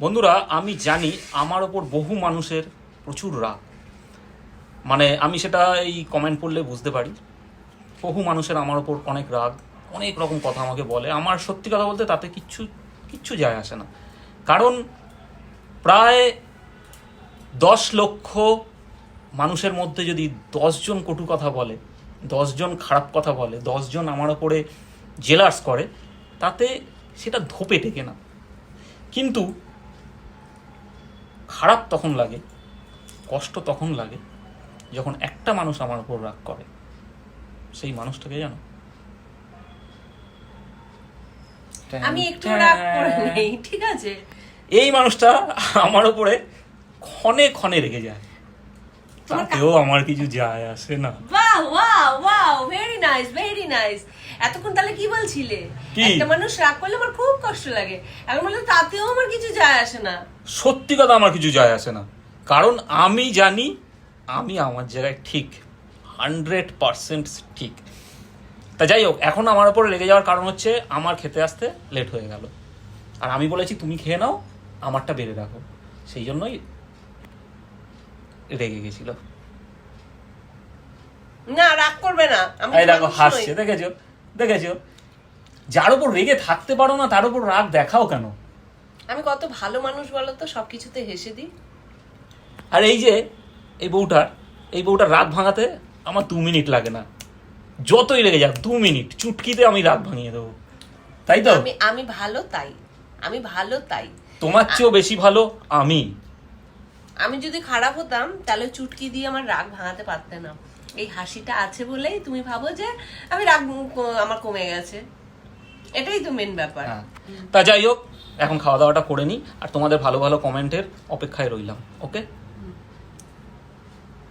বন্ধুরা, আমি জানি আমার ওপর বহু মানুষের প্রচুর রাগ। মানে আমি সেটা এই কমেন্ট পড়লে বুঝতে পারি। বহু মানুষের আমার ওপর অনেক রাগ, অনেক রকম কথা আমাকে বলে। আমার সত্যি কথা বলতে তাতে কিচ্ছু কিচ্ছু যায় আসে না। কারণ প্রায় দশ লক্ষ মানুষের মধ্যে যদি দশজন কটু কথা বলে দশজন খারাপ কথা বলে দশজন আমার ওপরে জেলার্স করে, তাতে সেটা ধোপে টেকে না। কিন্তু খারাপ তখন লাগে কষ্ট তখন লাগে যখন একটা মানুষ আমার উপর রাগ করে সেই মানুষটাকে জানো? আমি একটু রাগ করে নেই ঠিক আছে? এই মানুষটা আমার উপরে ক্ষণে ক্ষণে রেগে যায়। তাতেও আমার কিছু যায় আসে না। বাহ wow wow very nice very nice এতক্ষণ তাহলে কি বলছিলে? একটা মানুষ রাগ করলে আমার খুব কষ্ট লাগে। এখন বললে তাতেও আমার কিছু যায় আসে না। সত্যি কথা আমার কিছু যায় আসে না। কারণ আমি জানি আমি আমার জায়গায় ঠিক হান্ড্রেড পারসেন্ট ঠিক। তা যাই হোক এখন আমার উপরে রেগে যাওয়ার কারণ হচ্ছে আমার খেতে আসতে লেট হয়ে গেল। আর আমি বলেছি তুমি খেয়ে নাও আমারটা বেড়ে রাখো। সেই জন্যই রেগে গেছিল। না রাগ করবে না। আমি দেখো হাসছে দেখেছ? দেখেছ? যার উপর রেগে থাকতে পারো না তার উপর রাগ দেখাও কেন? আমি কত ভালো মানুষ বলো তো সবকিছুতে হেসে দিই। আর এই যে এই বউটার এই বউটার রাগ ভাঙাতে আমার দু মিনিট লাগে না। যতই লেগে যাক দু মিনিট চুটকিতে আমি রাগ ভাঙিয়ে দেবো। তাই তো? আমি আমি ভালো তাই আমি ভালো তাই। তোমার চেয়েও বেশি ভালো আমি। আমি যদি খারাপ হতাম তাহলে চুটকি দিয়ে আমার রাগ ভাঙাতে পারতে না। এই হাসিটা আছে বলেই তুমি ভাবো যে আমি রাগ আমার কমে গেছে। এটাই তো মেন ব্যাপার। হ্যাঁ। তা যাই হোক, এখন খাওয়া দাওয়াটা করে নিই, আর তোমাদের ভালো ভালো কমেন্টের অপেক্ষায় রইলাম ওকে